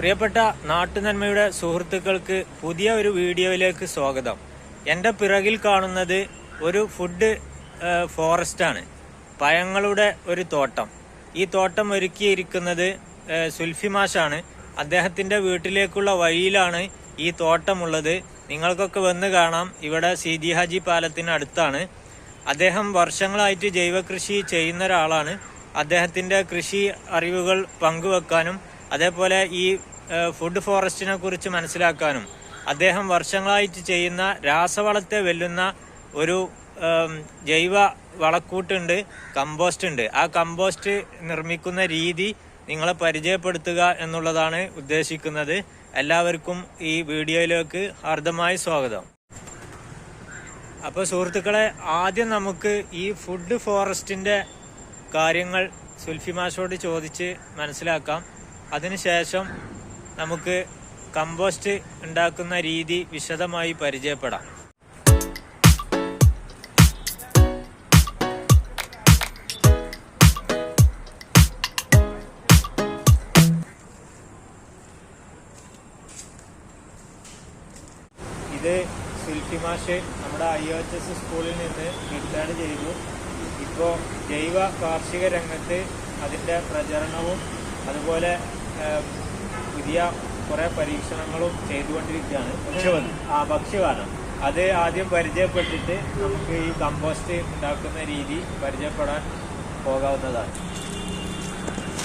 പ്രിയപ്പെട്ട നാട്ടുനന്മയുടെ സുഹൃത്തുക്കൾക്ക് പുതിയ ഒരു വീഡിയോയിലേക്ക് സ്വാഗതം. എന്റെ പിറകിൽ കാണുന്നത് ഒരു ഫുഡ് ഫോറസ്റ്റാണ് പഴങ്ങളുടെ ഒരു തോട്ടം. ഈ തോട്ടം ഒരുക്കിയിരിക്കുന്നത് സുൽഫി മാഷാണ്. അദ്ദേഹത്തിന്റെ വീട്ടിലേക്കുള്ള വഴിയിലാണ് ഈ തോട്ടമുള്ളത്. നിങ്ങൾക്കൊക്കെ വന്ന് കാണാം. ഇവിടെ സീതി ഹാജി പാലത്തിന് അടുത്താണ്. അദ്ദേഹം വർഷങ്ങളായിട്ട് ജൈവകൃഷി ചെയ്യുന്ന ഒരാളാണ്. അദ്ദേഹത്തിന്റെ കൃഷി അറിവുകൾ പങ്കുവെക്കാനും അതേപോലെ ഈ ഫുഡ് ഫോറസ്റ്റിനെ കുറിച്ച് മനസ്സിലാക്കാനും അദ്ദേഹം വർഷങ്ങളായിട്ട് ചെയ്യുന്ന രാസവളത്തെ വെല്ലുന്ന ഒരു ജൈവ വളക്കൂട്ടുണ്ട് കമ്പോസ്റ്റ് ഉണ്ട്. ആ കമ്പോസ്റ്റ് നിർമ്മിക്കുന്ന രീതി നിങ്ങളെ പരിചയപ്പെടുത്തുക എന്നുള്ളതാണ് ഉദ്ദേശിക്കുന്നത്. എല്ലാവർക്കും ഈ വീഡിയോയിലേക്ക് ഹാർദമായി സ്വാഗതം. അപ്പോൾ സുഹൃത്തുക്കളെ ആദ്യം നമുക്ക് ഈ ഫുഡ് ഫോറസ്റ്റിന്റെ കാര്യങ്ങൾ സുൽഫി മാഷോട് ചോദിച്ച് മനസ്സിലാക്കാം. അതിനുശേഷം നമുക്ക് കമ്പോസ്റ്റ് ഉണ്ടാക്കുന്ന രീതി വിശദമായി പരിചയപ്പെടാം. ഇത് സുൽഫി മാഷ് നമ്മുടെ ഐ ഒ എച്ച് എസ് സ്കൂളിൽ നിന്ന് റിട്ടയർഡ് ചെയ്തു. ഇപ്പോൾ ജൈവ കാർഷിക രംഗത്ത് അതിന്റെ പ്രചരണവും അതുപോലെ പുതിയ കുറെ പരീക്ഷണങ്ങളും ചെയ്തുകൊണ്ടിരിക്കുകയാണ്. ഭക്ഷ്യവനം. ആ ഭക്ഷ്യവാനം അത് ആദ്യം പരിചയപ്പെട്ടിട്ട് നമുക്ക് ഈ കമ്പോസ്റ്റ് ഉണ്ടാക്കുന്ന രീതി പരിചയപ്പെടാൻ പോകാവുന്നതാണ്.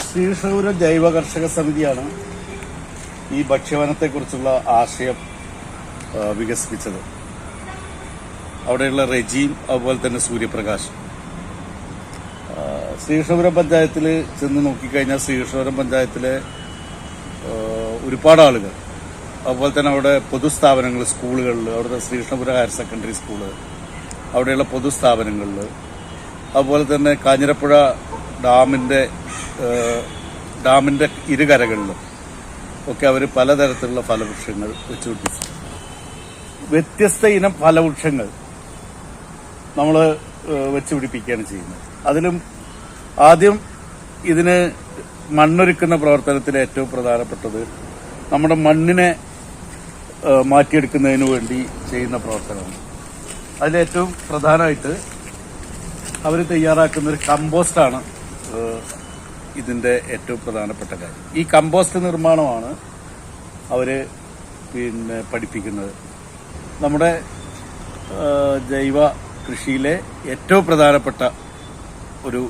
ശ്രീഷൂര ജൈവ കർഷക സമിതിയാണ് ഈ ഭക്ഷ്യവനത്തെക്കുറിച്ചുള്ള ആശയം വികസിപ്പിച്ചത്. അവിടെയുള്ള റെജീം അതുപോലെ തന്നെ സൂര്യപ്രകാശ്. ശ്രീകൃഷ്ണപുരം പഞ്ചായത്തിൽ ചെന്ന് നോക്കിക്കഴിഞ്ഞാൽ ശ്രീകൃഷ്ണപുരം പഞ്ചായത്തിലെ ഒരുപാട് ആളുകൾ. അതുപോലെ തന്നെ അവിടെ പൊതുസ്ഥാപനങ്ങൾ സ്കൂളുകളിൽ അവിടുത്തെ ശ്രീകൃഷ്ണപുര ഹയർ സെക്കൻഡറി സ്കൂൾ അവിടെയുള്ള പൊതുസ്ഥാപനങ്ങളിൽ അതുപോലെ തന്നെ കാഞ്ഞിരപ്പുഴ ഡാമിന്റെ ഡാമിന്റെ ഇരുകരകളിലും ഒക്കെ അവർ പലതരത്തിലുള്ള ഫലവൃക്ഷങ്ങൾ വെച്ചുപിടിപ്പിച്ചു. വ്യത്യസ്ത ഇനം ഫലവൃക്ഷങ്ങൾ നമ്മൾ വെച്ചുപിടിപ്പിക്കുകയാണ് ചെയ്യുന്നത്. അതിലും ആദ്യം ഇതിന് മണ്ണൊരുക്കുന്ന പ്രവർത്തനത്തിൽ ഏറ്റവും പ്രധാനപ്പെട്ടത് നമ്മുടെ മണ്ണിനെ മാറ്റിയെടുക്കുന്നതിന് വേണ്ടി ചെയ്യുന്ന പ്രവർത്തനമാണ്. അതിലേറ്റവും പ്രധാനമായിട്ട് അവർ തയ്യാറാക്കുന്ന ഒരു കമ്പോസ്റ്റാണ് ഇതിന്റെ ഏറ്റവും പ്രധാനപ്പെട്ട കാര്യം. ഈ കമ്പോസ്റ്റ് നിർമ്മാണമാണ് അവർ പിന്നെ പഠിപ്പിക്കുന്നത്. നമ്മുടെ ജൈവ കൃഷിയിലെ ഏറ്റവും പ്രധാനപ്പെട്ട ഒരു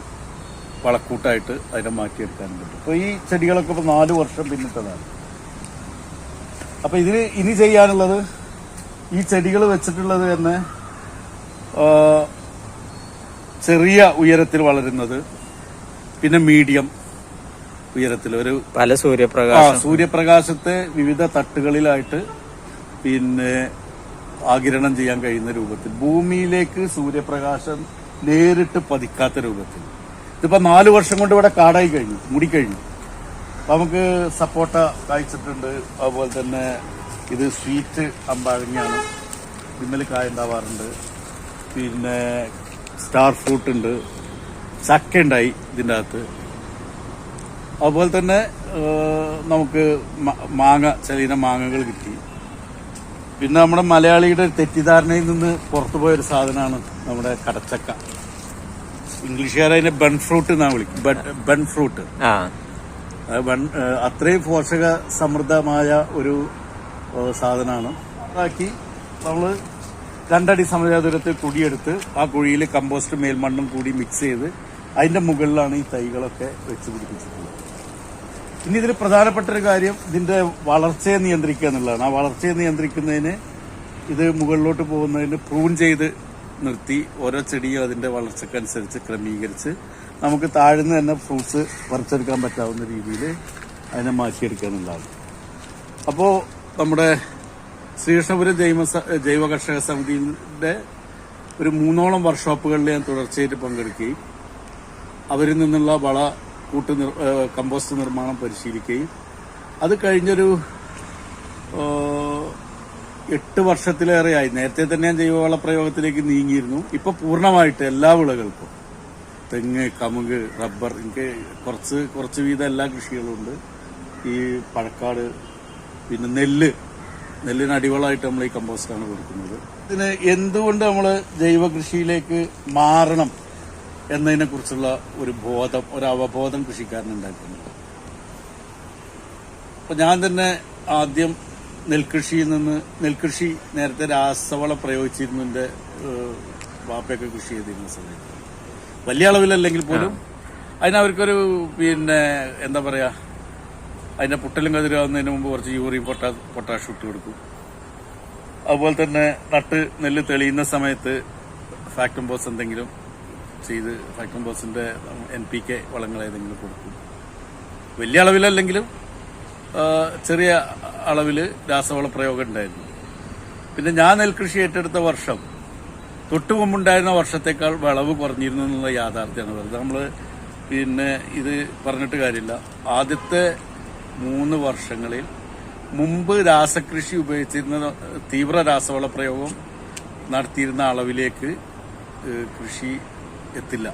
വളക്കൂട്ടായിട്ട് അതിനെ മാറ്റിയെടുക്കാൻ പറ്റും. അപ്പോൾ ഈ ചെടികളൊക്കെ ഇപ്പോൾ നാല് വർഷം പിന്നിട്ടതാണ്. അപ്പോൾ ഇതിന് ഇനി ചെയ്യാനുള്ളത് ഈ ചെടികൾ വെച്ചിട്ടുള്ളത് തന്നെ ചെറിയ ഉയരത്തിൽ വളരുന്നത് പിന്നെ മീഡിയം ഉയരത്തിൽ ഒരു പല സൂര്യപ്രകാശം. സൂര്യപ്രകാശത്തെ വിവിധ തട്ടുകളിലായിട്ട് പിന്നെ ആകിരണം ചെയ്യാൻ കഴിയുന്ന രൂപത്തിൽ ഭൂമിയിലേക്ക് സൂര്യപ്രകാശം നേരിട്ട് പതിക്കാത്ത രൂപത്തിൽ. ഇതിപ്പോ നാലു വർഷം കൊണ്ട് ഇവിടെ കാടായി കഴിഞ്ഞു മുടിക്കഴിഞ്ഞു അപ്പോൾ നമുക്ക് സപ്പോട്ട കായ്ച്ചിട്ടുണ്ട്. അതുപോലെ തന്നെ ഇത് സ്വീറ്റ് അമ്പാഴങ്ങയാണ്. വിമ്മൽ കായ ഉണ്ടാവാറുണ്ട്. പിന്നെ സ്റ്റാർ ഫ്രൂട്ട് ഉണ്ട്. ചക്ക ഉണ്ടായി ഇതിന്റെ അകത്ത്. അതുപോലെ തന്നെ നമുക്ക് മാങ്ങ ചെറിയ മാങ്ങകൾ കിട്ടി. പിന്നെ നമ്മുടെ മലയാളിയുടെ തെറ്റിദ്ധാരണയിൽ നിന്ന് പുറത്തുപോയ ഒരു സാധനമാണ് നമ്മുടെ കടച്ചക്ക. ഇംഗ്ലീഷുകാർ അതിനെ ബൺ ഫ്രൂട്ട് എന്നാണ് വിളിക്കും ബൺ- ഫ്രൂട്ട് അത്രയും പോഷക സമൃദ്ധമായ ഒരു സാധനമാണ്. ബാക്കി നമ്മൾ രണ്ടടി സമചാതുരത്തിൽ കുഴിയെടുത്ത് ആ കുഴിയിൽ കമ്പോസ്റ്റ് മേൽമണ്ണും കൂടി മിക്സ് ചെയ്ത് അതിന്റെ മുകളിലാണ് ഈ തൈകളൊക്കെ വെച്ച് പിടിപ്പിച്ചിട്ടുള്ളത്. ഇനി ഇതിൽ പ്രധാനപ്പെട്ട ഒരു കാര്യം ഇതിന്റെ വളർച്ചയെ നിയന്ത്രിക്കുക എന്നുള്ളതാണ്. ആ വളർച്ചയെ നിയന്ത്രിക്കുന്നതിന് ഇത് മുകളിലോട്ട് പോകുന്നതിന് പ്രൂൺ ചെയ്ത് നിർത്തി ഓരോ ചെടിയും അതിന്റെ വളർച്ചക്കനുസരിച്ച് ക്രമീകരിച്ച് നമുക്ക് താഴ്ന്ന് തന്നെ ഫ്രൂട്ട്സ് പറിച്ചെടുക്കാൻ പറ്റാവുന്ന രീതിയിൽ അതിനെ മാറ്റിയെടുക്കുക എന്നുള്ളതാണ്. അപ്പോൾ നമ്മുടെ ശ്രീകൃഷ്ണപുരം ജൈവ ജൈവ കർഷക സമിതിയുടെ ഒരു മൂന്നോളം വർക്ക്ഷോപ്പുകളിൽ ഞാൻ തുടർച്ചയായിട്ട് പങ്കെടുക്കുകയും അവരിൽ നിന്നുള്ള വള കൂട്ട് കമ്പോസ്റ്റ് നിർമ്മാണം പരിശീലിക്കുകയും അത് കഴിഞ്ഞൊരു എട്ട് വർഷത്തിലേറെയായി നേരത്തെ തന്നെ ഞാൻ ജൈവവള പ്രയോഗത്തിലേക്ക് നീങ്ങിയിരുന്നു. ഇപ്പൊ പൂർണമായിട്ട് എല്ലാ വിളകൾക്കും. തെങ്ങ് കമുക് റബ്ബർ എനിക്ക് കുറച്ച് കുറച്ച് വീതം എല്ലാ കൃഷികളും ഉണ്ട്. ഈ പഴക്കാട് പിന്നെ നെല്ല്. നെല്ലിന് അടിവളമായിട്ട് നമ്മൾ ഈ കമ്പോസ്റ്റാണ് കൊടുക്കുന്നത്. ഇതിന് എന്തുകൊണ്ട് നമ്മൾ ജൈവ കൃഷിയിലേക്ക് മാറണം എന്നതിനെ കുറിച്ചുള്ള ഒരു ബോധം ഒരു അവബോധം കൃഷിക്കാരനുണ്ടാക്കുന്നുണ്ട് അപ്പൊ ഞാൻ തന്നെ ആദ്യം നെൽകൃഷിയിൽ നിന്ന് നെൽകൃഷി നേരത്തെ രാസവള പ്രയോഗിച്ചിരുന്നതിന്റെ ഏഹ്, വാപ്പയൊക്കെ കൃഷി ചെയ്തിരുന്ന സമയത്ത്. വലിയ അളവിലല്ലെങ്കിൽ പോലും അതിനവർക്കൊരു പിന്നെ എന്താ പറയാ അതിന്റെ പുട്ടലും കതിരാകുന്നതിന് മുമ്പ് കുറച്ച് യൂറിയ പൊട്ടാ പൊട്ടാഷ് ഇട്ട് കൊടുക്കും. അതുപോലെ തന്നെ നട്ട് നെല്ല് തെളിയുന്ന സമയത്ത് ഫാക്ടംബോസ് എന്തെങ്കിലും ചെയ്ത് ഫാക്ടംബോസിന്റെ എൻ പി കെ വളങ്ങൾ ഏതെങ്കിലും കൊടുക്കും. വലിയ അളവിലല്ലെങ്കിലും ചെറിയ അളവിൽ രാസവള പ്രയോഗം ഉണ്ടായിരുന്നു. പിന്നെ ഞാൻ നെൽകൃഷി ഏറ്റെടുത്ത വർഷം തൊട്ടുമുമ്പുണ്ടായിരുന്ന വർഷത്തേക്കാൾ വിളവ് കുറഞ്ഞിരുന്നു എന്നുള്ള യാഥാർത്ഥ്യമാണ് വെറുതെ നമ്മൾ പിന്നെ ഇത് പറഞ്ഞിട്ട് കാര്യമില്ല. ആദ്യത്തെ മൂന്ന് വർഷങ്ങളിൽ മുമ്പ് രാസകൃഷി ഉപയോഗിച്ചിരുന്ന തീവ്ര രാസവള പ്രയോഗം നടത്തിയിരുന്ന അളവിലേക്ക് കൃഷി എത്തില്ല.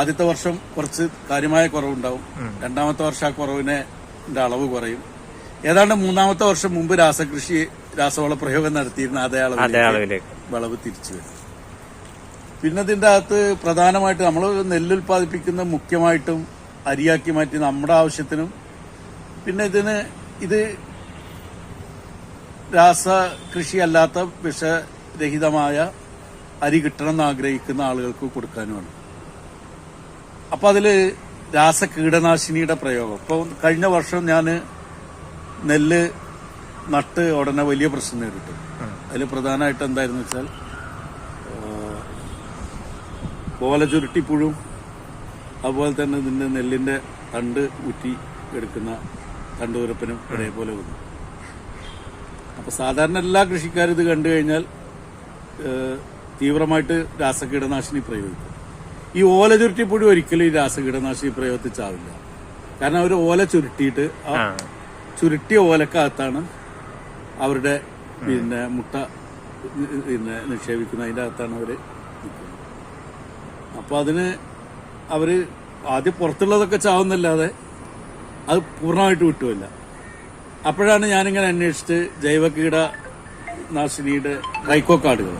ആദ്യത്തെ വർഷം കുറച്ച് കാര്യമായ കുറവുണ്ടാവും. രണ്ടാമത്തെ വർഷം ആ കുറവിനെ അളവ് കുറയും. ഏതാണ്ട് മൂന്നാമത്തെ വർഷം മുമ്പ് രാസകൃഷി രാസവള പ്രയോഗം നടത്തിയിരുന്ന അതേ അളവിലേക്ക് വിളവ് തിരിച്ചു വരും. പിന്നെ ഇതിന്റെ അകത്ത് പ്രധാനമായിട്ട് നമ്മൾ നെല്ലുൽപാദിപ്പിക്കുന്ന മുഖ്യമായിട്ടും അരിയാക്കി മാറ്റി നമ്മുടെ ആവശ്യത്തിനും പിന്നെ ഇതിന് ഇത് രാസ കൃഷി അല്ലാത്ത വിഷരഹിതമായ അരി കിട്ടണമെന്ന് ആഗ്രഹിക്കുന്ന ആളുകൾക്ക് കൊടുക്കാനുമാണ്. അപ്പൊ അതിൽ രാസ കീടനാശിനിയുടെ പ്രയോഗം. ഇപ്പൊ കഴിഞ്ഞ വർഷം ഞാൻ നെല്ല് നട്ട് ഉടനെ വലിയ പ്രശ്നം നേരിട്ടു. അതിൽ പ്രധാനമായിട്ട് എന്തായിരുന്നു വെച്ചാൽ ഓല ചുരുട്ടിപ്പുഴും അതുപോലെ തന്നെ ഇതിന്റെ നെല്ലിന്റെ തണ്ട് ഊറ്റി എടുക്കുന്ന തണ്ടുതുരപ്പനും ഇതേപോലെ വന്നു. അപ്പൊ സാധാരണ എല്ലാ കൃഷിക്കാരും ഇത് കണ്ടു കഴിഞ്ഞാൽ തീവ്രമായിട്ട് രാസകീടനാശിനി പ്രയോഗിക്കും. ഈ ഓല ചുരുട്ടിപ്പുഴു ഒരിക്കലും ഈ രാസകീടനാശിനി പ്രയോഗിച്ചാവില്ല. കാരണം അവർ ഓല ചുരുട്ടിയിട്ട് ആ ചുരുട്ടിയ ഓലക്കകത്താണ് അവരുടെ പിന്നെ മുട്ട പിന്നെ നിക്ഷേപിക്കുന്നത്. അതിന്റെ അകത്താണ് അവർ അപ്പോൾ അപ്പൊ അതിന് അവർ ആദ്യം പുറത്തുള്ളതൊക്കെ ചാവുന്നല്ലാതെ അത് പൂർണമായിട്ട് വിട്ടുമില്ല. അപ്പോഴാണ് ഞാനിങ്ങനെ അന്വേഷിച്ച് ജൈവ കീട നാശിനിയുടെ ട്രൈക്കോ കാർഡുകൾ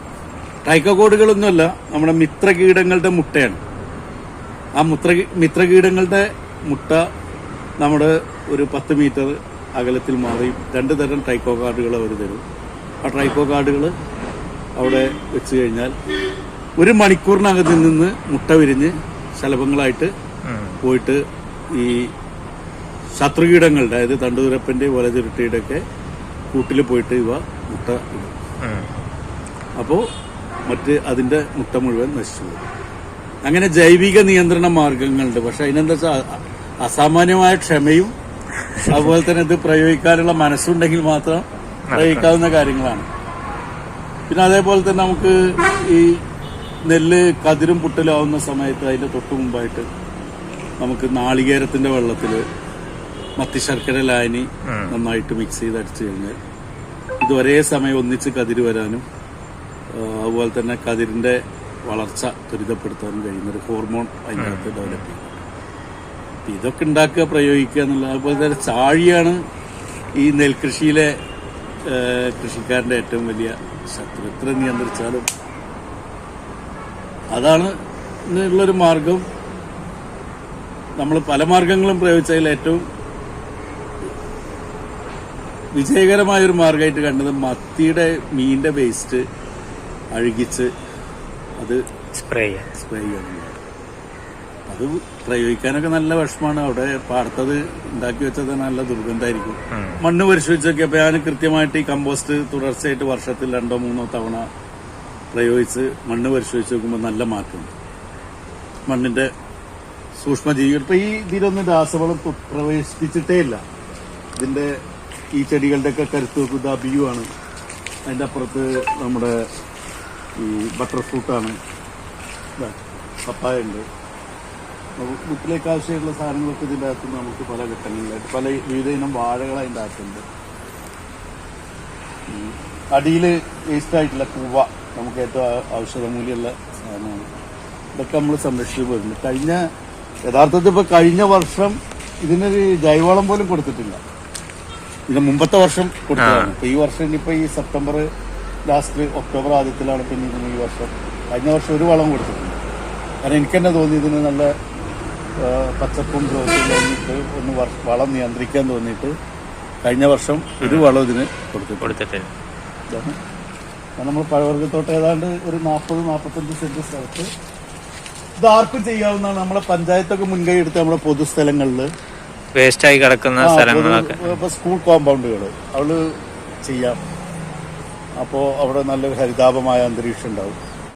ട്രൈക്കോ നമ്മുടെ മിത്രകീടങ്ങളുടെ മുട്ടയാണ്. ആ മുത്ര മിത്രകീടങ്ങളുടെ മുട്ട നമ്മുടെ ഒരു പത്ത് മീറ്റർ അകലത്തിൽ മാറി രണ്ട് തരം ട്രൈക്കോ കാർഡുകൾ അവർ തരും. ആ ട്രൈക്കോ കാർഡുകൾ അവിടെ വെച്ച് കഴിഞ്ഞാൽ ഒരു മണിക്കൂറിനകത്ത് നിന്ന് മുട്ട വിരിഞ്ഞ് ശലഭങ്ങളായിട്ട് പോയിട്ട് ഈ ശത്രുകീടങ്ങളുടെ അതായത് തണ്ടുതുരപ്പന്റെ വലതിരുട്ടിയുടെ ഒക്കെ കൂട്ടിൽ പോയിട്ട് ഇവ മുട്ട അപ്പോൾ മറ്റ് അതിന്റെ മുട്ട മുഴുവൻ നശിച്ചു പോകും. അങ്ങനെ ജൈവിക നിയന്ത്രണ മാർഗങ്ങളുണ്ട്. പക്ഷെ അതിനെന്താ വെച്ചാൽ അസാമാന്യമായ ക്ഷമയും അതുപോലെ തന്നെ ഇത് പ്രയോഗിക്കാനുള്ള മനസ്സുണ്ടെങ്കിൽ മാത്രം പ്രയോഗിക്കാവുന്ന കാര്യങ്ങളാണ്. പിന്നെ അതേപോലെ തന്നെ നമുക്ക് ഈ നെല്ല് കതിരും പുട്ടലാവുന്ന സമയത്ത് അതിന്റെ തൊട്ടു മുമ്പായിട്ട് നമുക്ക് നാളികേരത്തിന്റെ വെള്ളത്തിൽ മത്തി ശർക്കര ലായനി നന്നായിട്ട് മിക്സ് ചെയ്ത് അടിച്ചു കഴിഞ്ഞാൽ ഇത് ഒരേ സമയം ഒന്നിച്ച് കതിര് വരാനും അതുപോലെ തന്നെ കതിരിന്റെ വളർച്ച ത്വരിതപ്പെടുത്താനും കഴിയുന്ന ഒരു ഹോർമോൺ അതിനകത്ത് ഡെവലപ്പ് ചെയ്യും. അപ്പൊ ഇതൊക്കെ ഉണ്ടാക്കുക പ്രയോഗിക്കുക എന്നുള്ള അതുപോലെ തന്നെ ചാഴിയാണ് ഈ നെൽകൃഷിയിലെ കൃഷിക്കാരന്റെ ഏറ്റവും വലിയ ശത്രു. എത്ര നിയന്ത്രിച്ചാലും അതാണ് ഉള്ളൊരു മാർഗം. നമ്മൾ പല മാർഗങ്ങളും പ്രയോഗിച്ചതിൽ ഏറ്റവും വിജയകരമായ ഒരു മാർഗമായിട്ട് കണ്ടത് മത്തിയുടെ മീനിന്റെ വേസ്റ്റ് അഴുകിച്ച് അത് സ്പ്രേ സ്പ്രേ ചെയ്യുന്നത് അത് പ്രയോഗിക്കാനൊക്കെ നല്ല വിഷമാണ് അവിടെ പാടത്തത് ഉണ്ടാക്കി വെച്ചത് നല്ല ദുർഗന്ധമായിരിക്കും മണ്ണ് പരിശോധിച്ചൊക്കെ ഞാൻ കൃത്യമായിട്ട് ഈ കമ്പോസ്റ്റ് തുടർച്ചയായിട്ട് വർഷത്തിൽ രണ്ടോ മൂന്നോ തവണ പ്രയോഗിച്ച് മണ്ണ് പരിശോധിച്ച് നോക്കുമ്പോൾ നല്ല മാറ്റമുണ്ട്. മണ്ണിന്റെ സൂക്ഷ്മജീവികൾ. ഇപ്പൊ ഈ ഇതിലൊന്നും രാസവളം പ്രവേശിപ്പിച്ചിട്ടേ ഇല്ല. ഇതിന്റെ ഈ ചെടികളുടെ ഒക്കെ കരുത്ത് നോക്കുക ബിയു ആണ്. അതിന്റെ അപ്പുറത്ത് നമ്മുടെ ബട്ടർ ഫ്രൂട്ടാണ് പപ്പായ ഉണ്ട്. വീട്ടിലേക്ക് ആവശ്യമായിട്ടുള്ള സാധനങ്ങളൊക്കെ ഇതിന്റെ അകത്ത് നമുക്ക് പല ഘട്ടങ്ങളിലായിട്ട് പല വിവിധ ഇനം വാഴകൾ അതിന്റെ അകത്തുണ്ട്. അടിയിൽ വേസ്റ്റ് ആയിട്ടുള്ള കൂവ നമുക്ക് ഏറ്റവും ഔഷധ ഔഷധമൂല്യമുള്ള സാധനമാണ്. ഇതൊക്കെ നമ്മൾ സംരക്ഷിച്ചു പോരുന്നു കഴിഞ്ഞ യഥാർത്ഥത്തിൽ ഇപ്പോൾ കഴിഞ്ഞ വർഷം ഇതിനൊരു ജൈവവളം പോലും കൊടുത്തിട്ടില്ല. ഇത് മുമ്പത്തെ വർഷം കൊടുത്തതാണ്. ഈ വർഷം ഇനിയിപ്പോൾ ഈ സെപ്റ്റംബർ ലാസ്റ്റ് ഒക്ടോബർ ആദ്യത്തിലാണ് പിന്നെ ഇതിന് ഈ വർഷം കഴിഞ്ഞ വർഷം ഒരു വളം കൊടുത്തിട്ടുണ്ട്. കാരണം എനിക്ക് തന്നെ തോന്നി ഇതിന് നല്ല പച്ചപ്പും ഗ്രോത്തും തോന്നിയിട്ട് ഒന്ന് വളം നിയന്ത്രിക്കാൻ തോന്നിയിട്ട് കഴിഞ്ഞ വർഷം ഒരു വളം ഇതിന് കൊടുത്തിട്ടുണ്ട്. കൊടുത്തിട്ടില്ല നമ്മൾ പഴവർഗത്തോട്ട് ഏതാണ്ട് ഒരു നാൽപ്പത് നാൽപ്പത്തഞ്ച് സെന്റ് സ്ഥലത്ത് ഇത് ആർക്കും ചെയ്യാവുന്നതാണ്. നമ്മളെ പഞ്ചായത്തൊക്കെ മുൻകൈ എടുത്ത് നമ്മുടെ പൊതുസ്ഥലങ്ങളിൽ വേസ്റ്റ് ആയി കിടക്കുന്ന സ്ഥലങ്ങളൊക്കെ. സ്കൂൾ കോമ്പൗണ്ടുകൾ അവൾ ചെയ്യാം. അപ്പോൾ അവിടെ നല്ലൊരു ഹരിതാപമായ അന്തരീക്ഷം ഉണ്ടാവും.